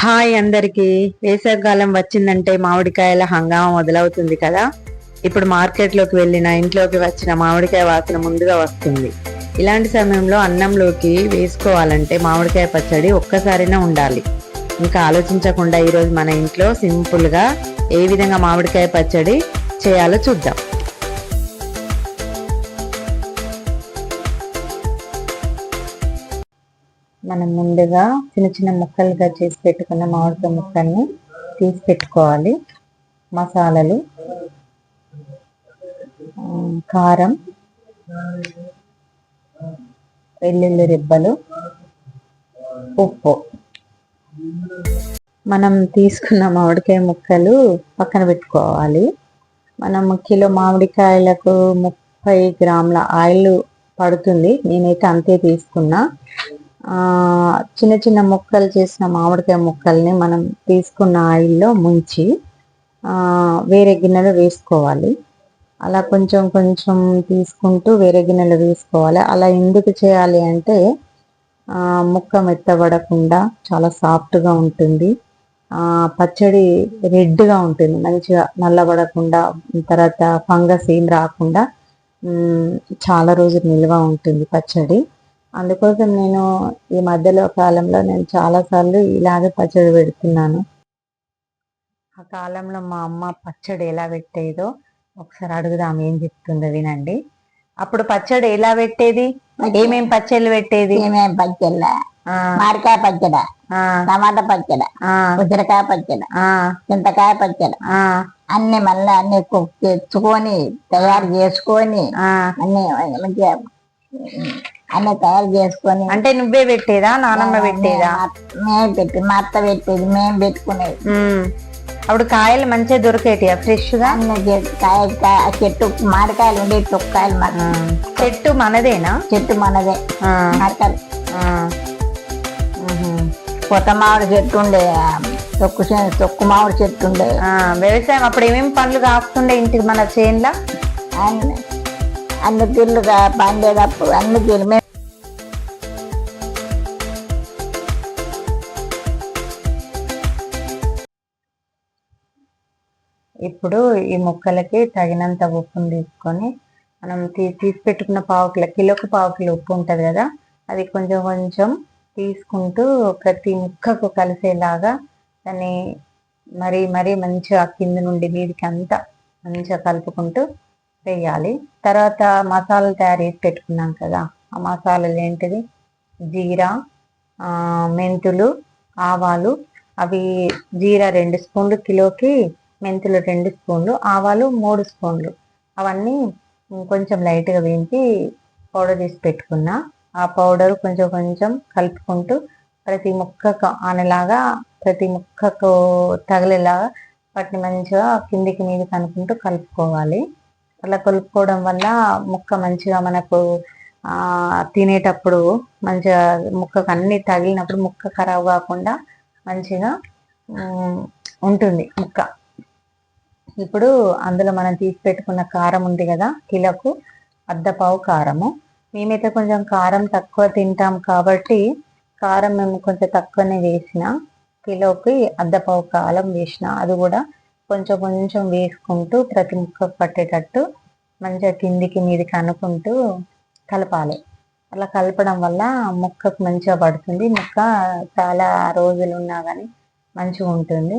Hi అందరికి. వేసవికాలం వచ్చిందంటే మామిడికాయల హంగామా మొదలవుతుంది కదా. ఇప్పుడు మార్కెట్లోకి వెళ్ళిన ఇంట్లోకి వచ్చిన మామిడికాయ వాసన ముందుగా వస్తుంది. ఇలాంటి సమయంలో అన్నంలోకి వేసుకోవాలంటే మామిడికాయ పచ్చడి ఒక్కసారైనా ఉండాలి. ఇంకా ఆలోచించకుండా ఈరోజు మన ఇంట్లో సింపుల్గా ఏ విధంగా మామిడికాయ పచ్చడి చేయాలో చూద్దాం. మనం ముందుగా చిన్న చిన్న ముక్కలుగా చేసి పెట్టుకున్న మామిడికాయ ముక్కల్ని తీసి పెట్టుకోవాలి. మసాలాలు కారం వెల్లుల్లి రెబ్బలు ఉప్పు. మనం తీసుకున్న మామిడికాయ ముక్కలు పక్కన పెట్టుకోవాలి. మనం కిలో మామిడికాయలకు ముప్పై గ్రాముల ఆయిల్ పడుతుంది. నేనైతే అంతే తీసుకున్నా. చిన్న చిన్న ముక్కలు చేసిన మామిడికాయ ముక్కల్ని మనం తీసుకున్న ఆయిల్లో ముంచి ఆ, వేరే గిన్నెలో వేసుకోవాలి. అలా కొంచెం కొంచెం తీసుకుంటూ వేరే గిన్నెలో వేసుకోవాలి. అలా ఎందుకు చేయాలి అంటే ఆ, ముక్క మెత్తబడకుండా చాలా సాఫ్ట్గా ఉంటుంది. ఆ, పచ్చడి రెడ్గా ఉంటుంది. మంచిగా నల్లబడకుండా తర్వాత ఫంగస్ ఏం రాకుండా చాలా రోజులు నిల్వ ఉంటుంది పచ్చడి. అందుకోసం నేను ఈ మధ్యలో కాలంలో నేను చాలా సార్లు ఇలాగే పచ్చడి పెడుతున్నాను. ఆ కాలంలో మా అమ్మ పచ్చడి ఎలా పెట్టేదో ఒకసారి అడుగుదాం ఏం చెప్తుందో వినండి. అప్పుడు పచ్చడి ఎలా పెట్టేది? ఏమేం పచ్చళ్ళు పెట్టేది? ఏమేం పచ్చళ్ళ? మామిడికాయ పచ్చడ టమాటా పచ్చడ ఆ, ఉసిరికాయ పచ్చడ చింతకాయ పచ్చడ ఆ, అన్ని మళ్ళీ అన్ని తెచ్చుకొని తయారు చేసుకొని. అన్ని మంచిగా అన్ని తయారు చేసుకొని అంటే నువ్వే పెట్టేదా నానమ్మ పెట్టేదా? మేము పెట్టి మా అత్త పెట్టేది మేము పెట్టుకునేది. అప్పుడు కాయలు మంచిగా దొరికేటియా? ఫ్రెష్గా కాయ చెట్టు మామిడికాయలు ఉండే తొక్కాయలు. చెట్టు మనదేనా? చెట్టు మనదే. మామిడికాయలు. కొత్త మామిడి చెట్టు ఉండే. తొక్కు తొక్కు మామిడి చెట్టు ఉండే. వ్యవసాయం అప్పుడు ఏమేమి పండ్లు కాస్తుండే ఇంటికి మన చేన్ల? అన్ని అన్ని తీర్లుగా పండేటప్పుడు అన్ని తీర్లు ఇప్పుడు ఈ ముక్కలకి తగినంత ఉప్పును తీసుకొని మనం తీ- తీసి పెట్టుకున్న పావు కిలో కిలోకి పావు కిలో ఉప్పు ఉంటుంది కదా అది కొంచెం కొంచెం తీసుకుంటూ ప్రతి ముక్కకు కలిసేలాగా దాన్ని మరీ మరీ మంచిగా కింద నుండి మీదికి అంతా మంచిగా కలుపుకుంటూ వేయాలి. తర్వాత మసాలాలు తయారు చేసి పెట్టుకున్నాం కదా ఆ మసాలాలు ఏంటిది? జీరా మెంతులు ఆవాలు అవి జీరా రెండు స్పూన్లు కిలోకి మెంతులు రెండు స్పూన్లు ఆవాలు మూడు స్పూన్లు. అవన్నీ కొంచెం లైట్గా వేయించి పౌడర్ చేసి పెట్టుకున్నా. ఆ పౌడర్ కొంచెం కొంచెం కలుపుకుంటూ ప్రతి ముక్కకు ఆనలాగా ప్రతి ముక్కకు తగిలేలాగా వాటిని మంచిగా కిందికి మీద కనుక్కుంటూ కలుపుకోవాలి. అలా కలుపుకోవడం వల్ల ముక్క మంచిగా మనకు తినేటప్పుడు మంచిగా ముక్కకు అన్ని తగిలినప్పుడు ముక్క ఖరాబ్ కాకుండా మంచిగా ఉంటుంది ముక్క. ఇప్పుడు అందులో మనం తీసి పెట్టుకున్న కారం ఉంది కదా కిలోకు అర్ధపావు కారము. మేమైతే కొంచెం కారం తక్కువ తింటాం కాబట్టి కారం మేము కొంచెం తక్కువనే వేసిన కిలోకి అర్ధపావు కారం వేసిన. అది కూడా కొంచెం కొంచెం వేసుకుంటూ ప్రతి ముక్కకు పట్టేటట్టు మంచిగా కిందికి మీదికి అనుకుంటూ కలపాలి. అలా కలపడం వల్ల ముక్కకు మంచిగా పడుతుంది. ముక్క చాలా రోజులు ఉన్నా కానీ మంచిగా ఉంటుంది.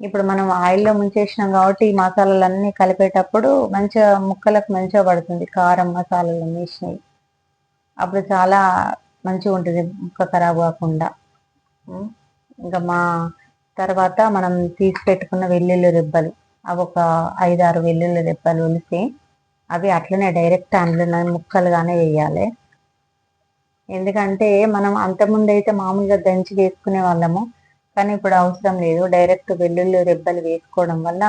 ఇప్పుడు మనం ఆయిల్లో ముంచేసినాం కాబట్టి ఈ మసాలాలన్నీ కలిపేటప్పుడు మంచిగా ముక్కలకు మంచిగా పడుతుంది. కారం మసాలాలు వేసినాయి అప్పుడు చాలా మంచిగా ఉంటుంది ముక్క ఖరాబ్ కాకుండా. ఇంకా మా తర్వాత మనం తీసి పెట్టుకున్న వెల్లుల్లి రెబ్బలు. అవి ఒక ఐదారు వెల్లుల్లి రెబ్బలు ఉలిసి అవి అట్లనే డైరెక్ట్ అందులో ముక్కలుగానే వేయాలి. ఎందుకంటే మనం అంతకుముందు అయితే మామూలుగా దంచి వేసుకునే వాళ్ళము. కానీ ఇప్పుడు అవసరం లేదు. డైరెక్ట్ వెల్లుల్లి రెబ్బలు వేసుకోవడం వల్ల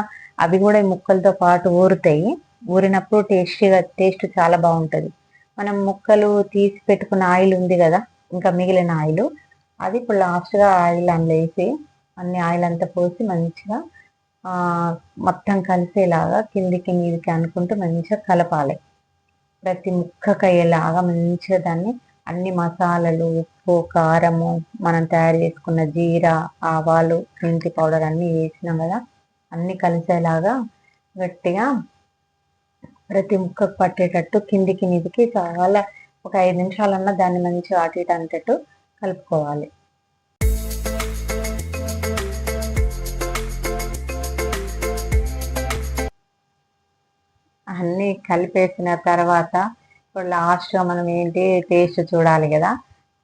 అవి కూడా ఈ ముక్కలతో పాటు ఊరుతాయి. ఊరినప్పుడు టేస్టీగా టేస్ట్ చాలా బాగుంటుంది. మనం ముక్కలు తీసి పెట్టుకున్న ఆయిల్ ఉంది కదా ఇంకా మిగిలిన ఆయిల్ అది ఇప్పుడు లాస్ట్గా ఆయిల్ అందులో వేసి అన్ని ఆయిల్ అంతా పోసి మంచిగా మొత్తం కలిసేలాగా కిందికి మీదికి అనుకుంటూ మంచిగా కలపాలి. ప్రతి ముక్కకు అయ్యేలాగా మంచిగా దాన్ని అన్ని మసాలాలు ఉప్పు కారము మనం తయారు చేసుకున్న జీరా ఆవాలు మెంతి పౌడర్ అన్నీ వేసినాం కదా. అన్ని కలిసేలాగా గట్టిగా ప్రతి ముక్కకు పట్టేటట్టు కిందికి మీదికి చాలా ఒక ఐదు నిమిషాలన్నా దాన్ని మంచిగా అటు ఇటు అంతట్టు కలుపుకోవాలి. అన్నీ కలిపేసిన తర్వాత ఇప్పుడు లాస్ట్గా మనం ఏంటి టేస్ట్ చూడాలి కదా.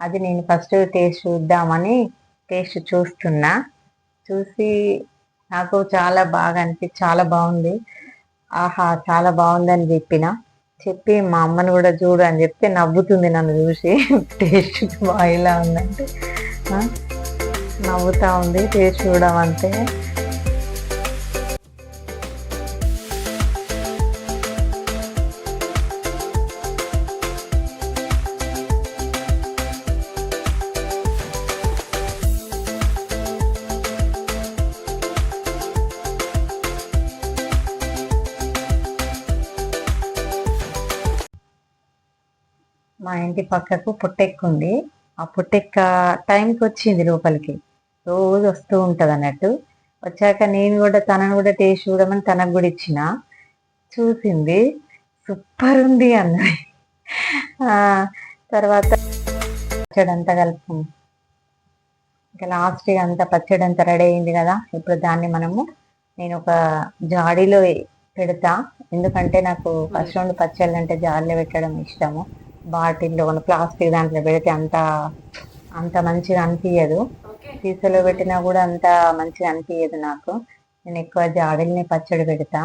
అది నేను ఫస్ట్ టేస్ట్ చూద్దామని టేస్ట్ చూస్తున్నా. చూసి నాకు చాలా బాగా అనిపి చాలా బాగుంది. ఆహా చాలా బాగుందని చెప్పిన. చెప్పి మా అమ్మని కూడా చూడు అని చెప్తే నవ్వుతుంది నన్ను చూసి. టేస్ట్ బాగా ఎలా ఉందంటే. నవ్వుతూ ఉంది టేస్ట్ చూడమంటే. మా ఇంటి పక్కకు పుట్టెక్క ఉంది. ఆ పుట్టెక్క టైంకి వచ్చింది లోపలికి. రోజు వస్తూ ఉంటది అన్నట్టు. వచ్చాక నేను కూడా తనను కూడా టేస్ట్ చూడమని తనకు కూడా ఇచ్చిన. చూసింది. సూపర్ ఉంది అన్నది. ఆ, తర్వాత పచ్చడి అంతా కలుపు ఇంకా లాస్ట్ అంతా పచ్చడి అంతా రెడీ అయింది కదా. ఇప్పుడు దాన్ని మనము నేను ఒక జాడీలో పెడతా. ఎందుకంటే నాకు ఫస్ట్ రెండు పచ్చళ్ళు అంటే జాడీలో పెట్టడం ఇష్టము. బాటిల్లో ప్లాస్టిక్ దాంట్లో పెడితే అంత అంత మంచిగా అనిపించదు సీసాలో పెట్టినా కూడా అంత మంచిగా అనిపించదు నాకు. నేను ఎక్కువ జాడీలనే పచ్చడి పెడతా.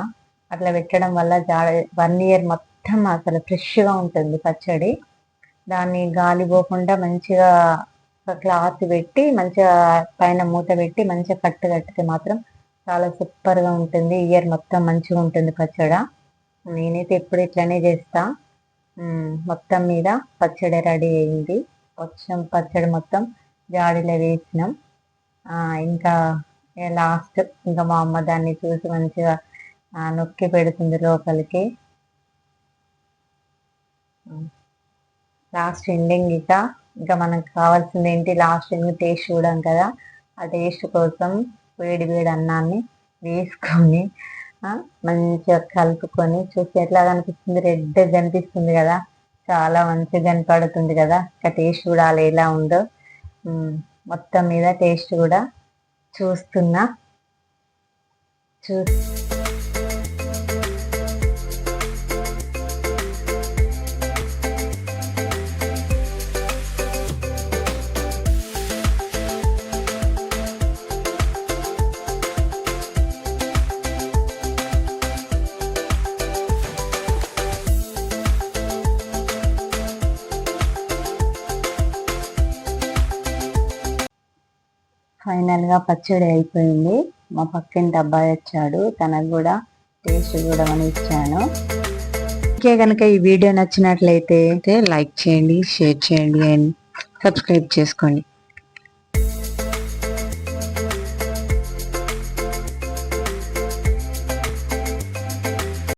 అట్లా పెట్టడం వల్ల జాడ వన్ ఇయర్ మొత్తం అసలు ఫ్రెష్గా ఉంటుంది పచ్చడి. దాన్ని గాలి పోకుండా మంచిగా ఒక క్లాత్ పెట్టి మంచిగా పైన మూత పెట్టి మంచిగా కట్టు కట్టితే మాత్రం చాలా సూపర్గా ఉంటుంది. ఇయర్ మొత్తం మంచిగా ఉంటుంది పచ్చడ. నేనైతే ఎప్పుడు ఇట్లనే చేస్తా. మొత్తం మీద పచ్చడి రెడీ అయింది. కొంచెం పచ్చడి మొత్తం జాడీలో వేసినాం. ఇంకా లాస్ట్ ఇంకా మా అమ్మ దాన్ని చూసి మంచిగా నొక్కి పెడుతుంది లోపలికి. లాస్ట్ ఎండింగ్ ఇక ఇంకా మనకు కావాల్సింది ఏంటి లాస్ట్ ఎండింగ్ టేస్ట్ చూడడం కదా. ఆ టేస్ట్ కోసం వేడి వేడి అన్నాన్ని వేసుకొని మంచిగా కలుపుకొని చూసి ఎట్లా కనిపిస్తుంది రెడ్ కనిపిస్తుంది కదా. చాలా మంచిగా కనపడుతుంది కదా. ఇంకా టేస్ట్ అలా ఎలా ఉందో. మొత్తం మీద టేస్ట్ కూడా చూస్తున్నా. చూ ఫైనల్గా పచ్చడి అయిపోయింది. మా పక్కింటి అబ్బాయి వచ్చాడు. తనకు కూడా టేస్ట్ చూడమని ఇచ్చాను. ఇంకే కనుక ఈ వీడియో నచ్చినట్లయితే లైక్ చేయండి షేర్ చేయండి అండ్ సబ్స్క్రైబ్ చేసుకోండి.